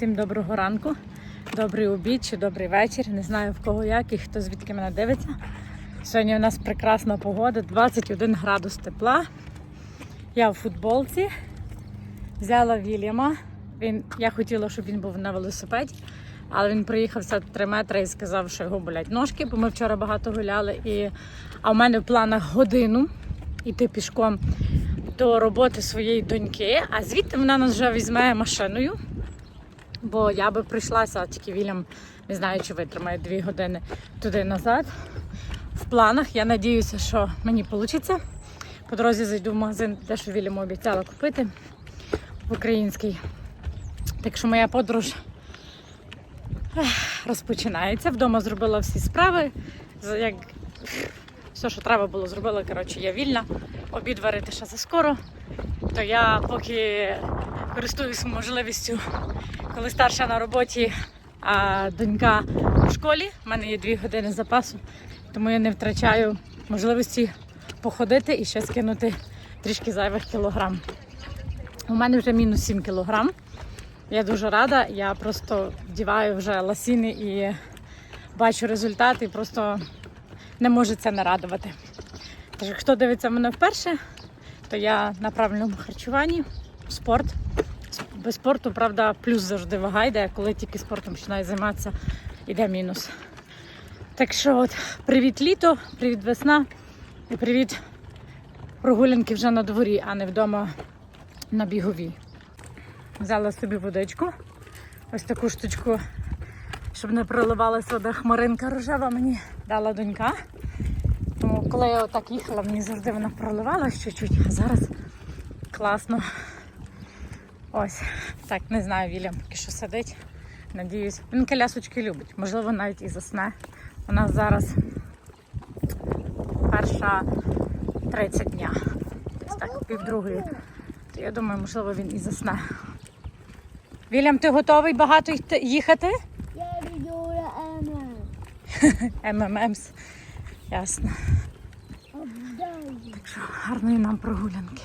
всім доброго ранку, добрий обід чи добрий вечір. Не знаю в кого як і хто звідки мене дивиться. Сьогодні у нас прекрасна погода, 21 градус тепла. Я в футболці. Взяла Вільяма. Він, я хотіла, щоб він був на велосипеді, але він приїхався 3 метри і сказав, що його болять ножки, бо ми вчора багато гуляли. І... А у мене в планах годину йти пішком до роботи своєї доньки, а звідти вона нас вже візьме машиною. Бо я би прийшлася, а тільки Вільям не знаю, чи витримає дві години туди назад. В планах я надіюся, що мені вийде. По дорозі зайду в магазин, те, що Вільяму обіцяла купити в український. Так що моя подорож розпочинається. Вдома зробила всі справи. Як все, що треба було, зробила. Коротше, я вільна. Обід варити ще заскоро. То я поки користуюсь можливістю, коли старша на роботі, а донька в школі. У мене є дві години запасу, тому я не втрачаю можливості походити і ще скинути трішки зайвих кілограм. У мене вже мінус 7 кілограм. Я дуже рада. Я просто вдіваю вже ласіни і бачу результат, і просто не можу це не радувати. Тож, хто дивиться мене вперше, то я на правильному харчуванні, спорт. Без спорту, правда, плюс завжди вага йде, а коли тільки спортом починаю займатися, йде мінус. Так що от, привіт літо, привіт весна і привіт прогулянки вже на дворі, а не вдома на біговій. Взяла собі водичку, ось таку штучку, щоб не проливалась вода хмаринка рожева, мені дала донька. Тому коли я отак їхала, мені завжди вона проливалась чуть-чуть, а зараз класно. Ось, так, не знаю, Вільям поки що сидить. Надіюсь, він колясочки любить, можливо, навіть і засне. У нас зараз перша 30 дня. Десь так, півдругої. То я думаю, можливо, він і засне. Вільям, ти готовий багато їхати? Я люблю Ема. МММС. Ясно. Так що гарної нам прогулянки.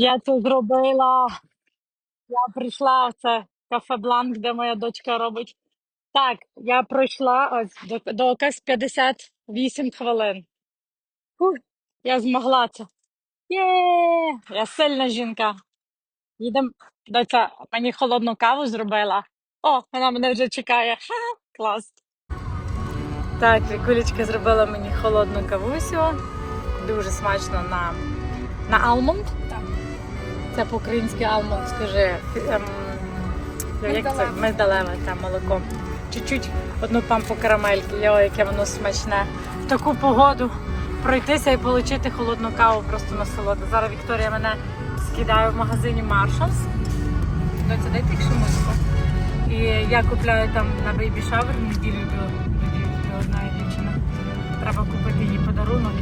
Я це зробила. Я прийшла в це кафе Бланк, де моя дочка робить. Так, я пройшла ось до, до якась 58 хвилин. Фух, я змогла це. Є! Я сильна жінка. Їдемо. Доця мені холодну каву зробила. О, вона мене вже чекає. Ха, клас. Так, Вікулечка зробила мені холодну кавусю. Дуже смачно на, на алмонд. Це по-українськи алмонд, скажи. Ем, як це? Мигдалеве. Мигдалеве та молоко. Чуть-чуть одну пампу карамельки, йо, яке воно смачне. В таку погоду пройтися і отримати холодну каву просто насолода. Зараз Вікторія мене скидає в магазині Marshalls. Доця, дайте якщо музику. І я купляю там на бейбі шавер неділю до, до, до одної дівчини. Треба купити їй подарунок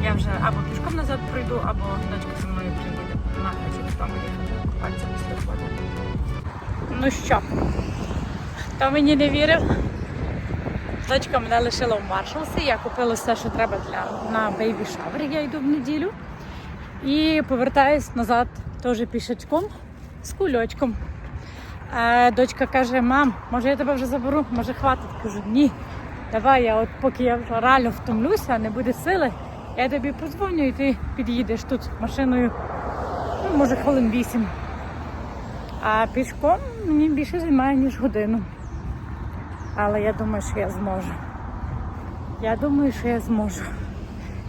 і я вже або пішком назад прийду, або дочка зі мною приїде. Вона хоче їхати купатися після роботи. Ну що, хто мені не вірив? Дочка мене лишила в маршалсі. Я купила все, що треба для на бейбі шавер. Я йду в неділю. І повертаюсь назад теж пішечком з кульочком. Е, дочка каже: мам, може я тебе вже заберу, може хватить. Кажу, ні. Давай я, от поки я вже реально втомлюся, не буде сили, я тобі подзвоню і ти під'їдеш тут машиною, ну, може, хвилин вісім. А пішком мені більше займає, ніж годину. Але я думаю, що я зможу. Я думаю, що я зможу.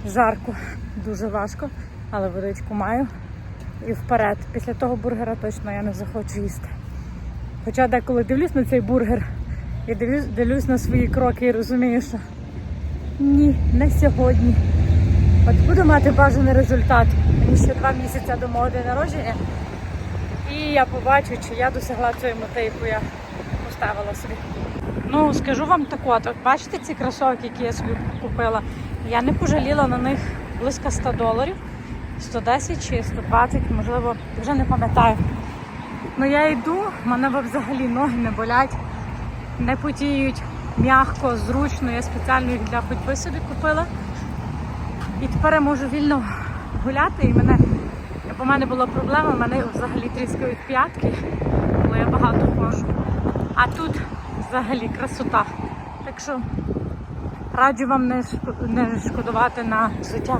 Жарко, дуже важко, але водичку маю. І вперед. Після того бургера точно я не захочу їсти. Хоча деколи дивлюсь на цей бургер і дивлюсь, дивлюсь на свої кроки і розумію, що ні, не сьогодні. От буду мати бажаний результат. Мені ще два місяці до мого дня народження. І я побачу, чи я досягла цієї мети, яку я поставила собі. Ну, скажу вам так от, от бачите ці кросовки, які я собі купила? Я не пожаліла на них близько 100 доларів, 110 чи 120, можливо, вже не пам'ятаю. Ну я йду, в мене взагалі ноги не болять, не потіють м'яко, зручно. Я спеціально їх для ходьби собі купила. Тепер я можу вільно гуляти. І мене, бо в мене була проблема, мене взагалі тріскають п'ятки, коли я багато ходжу. А тут взагалі красота. Так що раджу вам не, шко- не шкодувати на взуття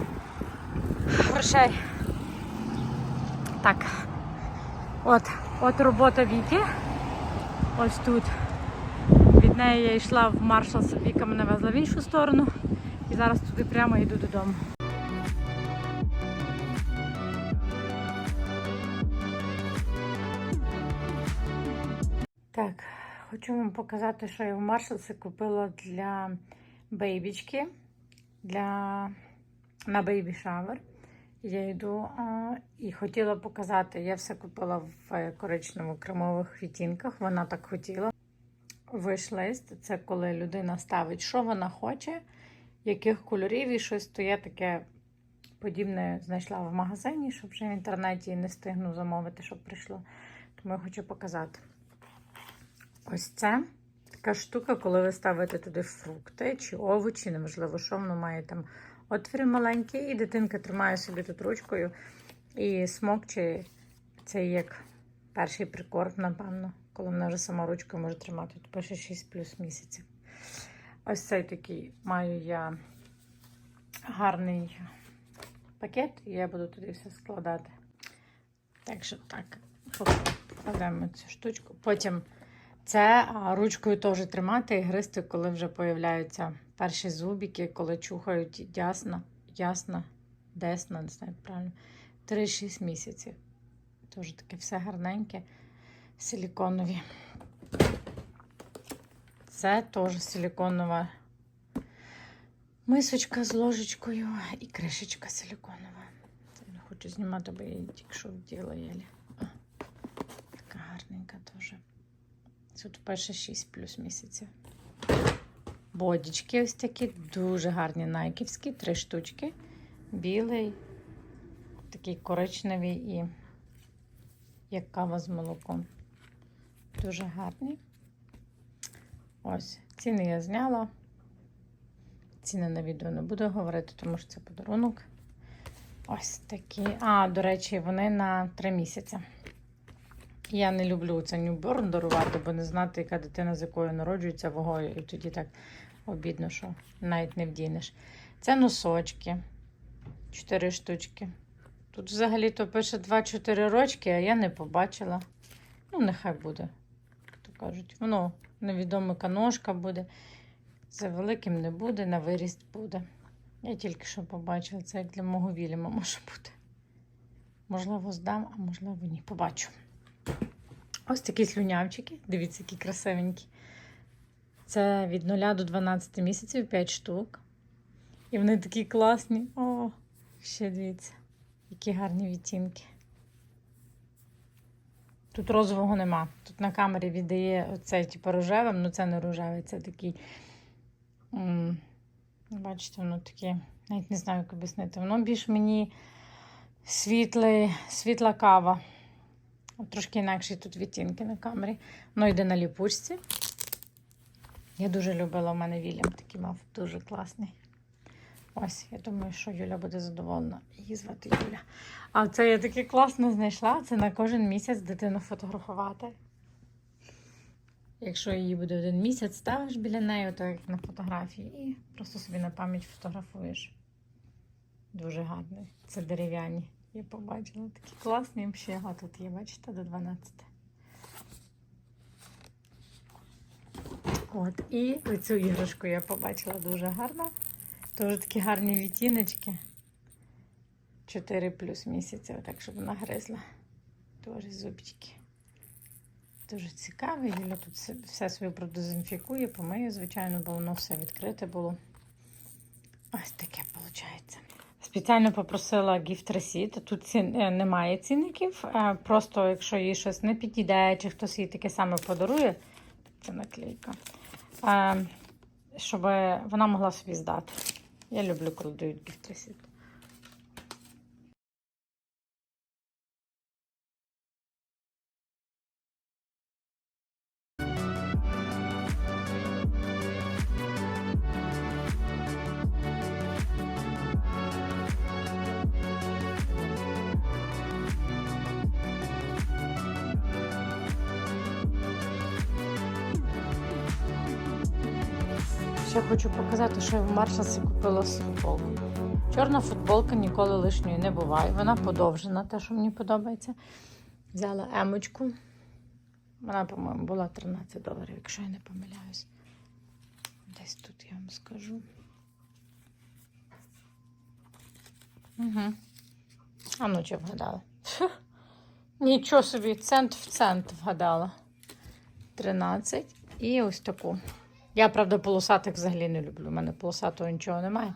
грошей. Так. От, от робота Віки. Ось тут. Від неї я йшла в Маршалс, Віка мене везла в іншу сторону. І зараз туди прямо йду додому. Хочу вам показати, що я в Маршалсі купила для бейбічки, для... на бейбі шавер. Я йду а, і хотіла показати, я все купила в коричнево-кремових відтінках, вона так хотіла. Виш-лист це коли людина ставить, що вона хоче, яких кольорів і щось то я таке подібне знайшла в магазині, щоб вже в інтернеті не встигну замовити, щоб прийшло. Тому я хочу показати. Ось це така штука, коли ви ставите туди фрукти чи овочі, неважливо, що воно має там отвір маленький, і дитинка тримає собі тут ручкою і смокче це як перший прикорм, напевно, коли вона вже сама ручкою може тримати. Тут пише 6 плюс місяців. Ось цей такий маю я гарний пакет, і я буду туди все складати. Так що так, покладемо цю штучку. Потім це ручкою теж тримати і гристи, коли вже появляються перші зубики, коли чухають ясно, ясно, десна, не знаю правильно. 3-6 місяців. Теж таке все гарненьке, силіконові. Це теж силіконова мисочка з ложечкою і кришечка силіконова. Не хочу знімати, бо я її тільки що вділа єлі. Така гарненька теж. Тут перше 6 плюс місяців. Бодічки ось такі, дуже гарні найківські, три штучки. Білий, такий коричневий і як кава з молоком. Дуже гарні. Ось, ціни я зняла. Ціни на відео не буду говорити, тому що це подарунок. Ось такі. А, до речі, вони на 3 місяці. Я не люблю це ньюборн дарувати, бо не знати, яка дитина з якою народжується вагою, і тоді так обідно, що навіть не вдінеш. Це носочки. 4 штучки. Тут взагалі-то пише 2-4 рочки, а я не побачила. Ну, нехай буде, то кажуть. Воно невідома ножка буде. За великим не буде, на виріст буде. Я тільки що побачила, це як для мого Вільяма може бути. Можливо, здам, а можливо, ні. Побачу. Ось такі слюнявчики. Дивіться, які красивенькі. Це від 0 до 12 місяців 5 штук. І вони такі класні. О, ще дивіться, які гарні відтінки. Тут розового нема. Тут на камері віддає оцей, типу, рожевим, ну це не рожевий, це такий. м, Бачите, воно таке, навіть не знаю, як об'яснити. Воно більш мені світлий, світла кава. Трошки інакші тут відтінки на камері. Воно йде на ліпучці. Я дуже любила, у мене Вільям такий мав, дуже класний. Ось, я думаю, що Юля буде задоволена. Її звати Юля. А це я таке класно знайшла. Це на кожен місяць дитину фотографувати. Якщо її буде один місяць, ставиш біля неї, так як на фотографії, і просто собі на пам'ять фотографуєш. Дуже гарний. Це дерев'яні. Я побачила. Такі класні. А тут є, бачите, до 12. От, і оцю іграшку я побачила дуже гарно. Теж такі гарні відтіночки. 4 плюс місяця, так, щоб вона гризла. Теж зубчики. Дуже цікаво. Юля тут все, своє продезінфікує, помиє, звичайно, бо воно все відкрите було. Ось таке виходить. Спеціально попросила gift receipt. Тут цін, е, немає цінників. е, Просто якщо їй щось не підійде, чи хтось їй таке саме подарує, це наклейка. е, Щоб вона могла собі здати. Я люблю, коли дають gift receipt. Ще хочу показати, що я в Маршалсі купила футболку. Чорна футболка ніколи лишньої не буває. Вона подовжена, те, що мені подобається. Взяла емочку. Вона, по-моєму, була 13 доларів, якщо я не помиляюсь. Десь тут я вам скажу. Угу. А ну чи вгадала? Нічого собі, цент в цент вгадала. 13. І ось таку. Я, правда, полосатих взагалі не люблю. У мене полосатого нічого немає.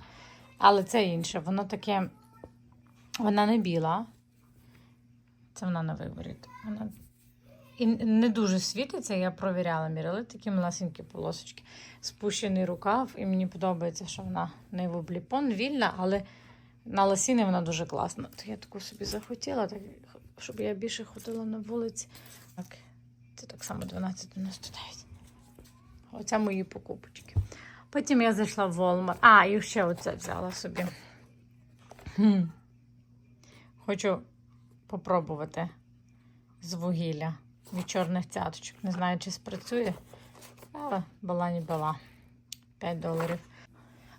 Але це інше. Воно таке. Вона не біла. Це вона на виворіт. Вона і не дуже світиться, я провіряла, міряли такі малесенькі полосочки. Спущений рукав, і мені подобається, що вона не в обліпон, вільна, але на лосіни вона дуже класна. То я таку собі захотіла, так, щоб я більше ходила на вулиці. Так, це так само 12,99. Оце мої покупочки. Потім я зайшла в Walmart. А, і ще оце взяла собі. Хм. Хочу попробувати з вугілля від чорних цяточок. Не знаю, чи спрацює, але була не була. 5 доларів.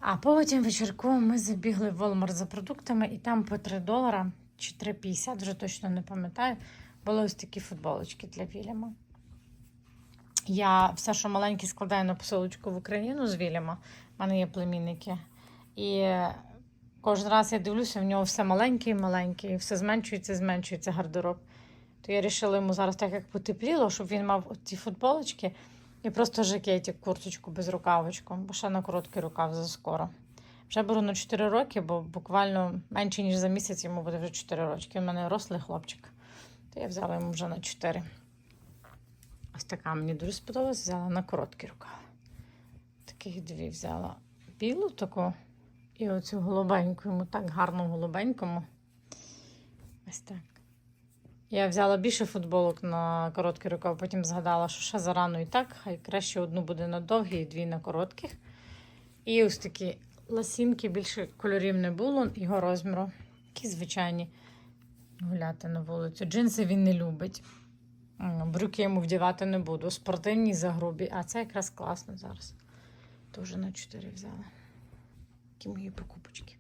А потім вечірком ми забігли в Walmart за продуктами, і там по 3 долара чи 3,50, вже точно не пам'ятаю, були ось такі футболочки для Вільяма. Я все, що маленьке, складаю на посилочку в Україну з Вільяма. У мене є племінники. І кожен раз я дивлюся, в нього все маленьке і маленьке, і все зменшується, зменшується гардероб. То я вирішила йому зараз, так як потепліло, щоб він мав ці футболочки і просто жакетик, курточку без рукавочку, бо ще на короткий рукав заскоро. Вже беру на 4 роки, бо буквально менше, ніж за місяць йому буде вже 4 рочки. У мене рослий хлопчик. То я взяла йому вже на 4. Ось така мені дуже сподобалась, взяла на короткий рукав. Таких дві взяла. Білу таку і оцю голубеньку, йому так гарно голубенькому. Ось так. Я взяла більше футболок на короткий рукав, потім згадала, що ще зарано і так, хай краще одну буде на довгі і дві на коротких. І ось такі ласінки, більше кольорів не було, його розміру. Такі звичайні гуляти на вулицю. Джинси він не любить. Брюки йому вдівати не буду. Спортивні загрубі, а це якраз класно зараз. Тоже на 4 взяла. Які мої покупочки.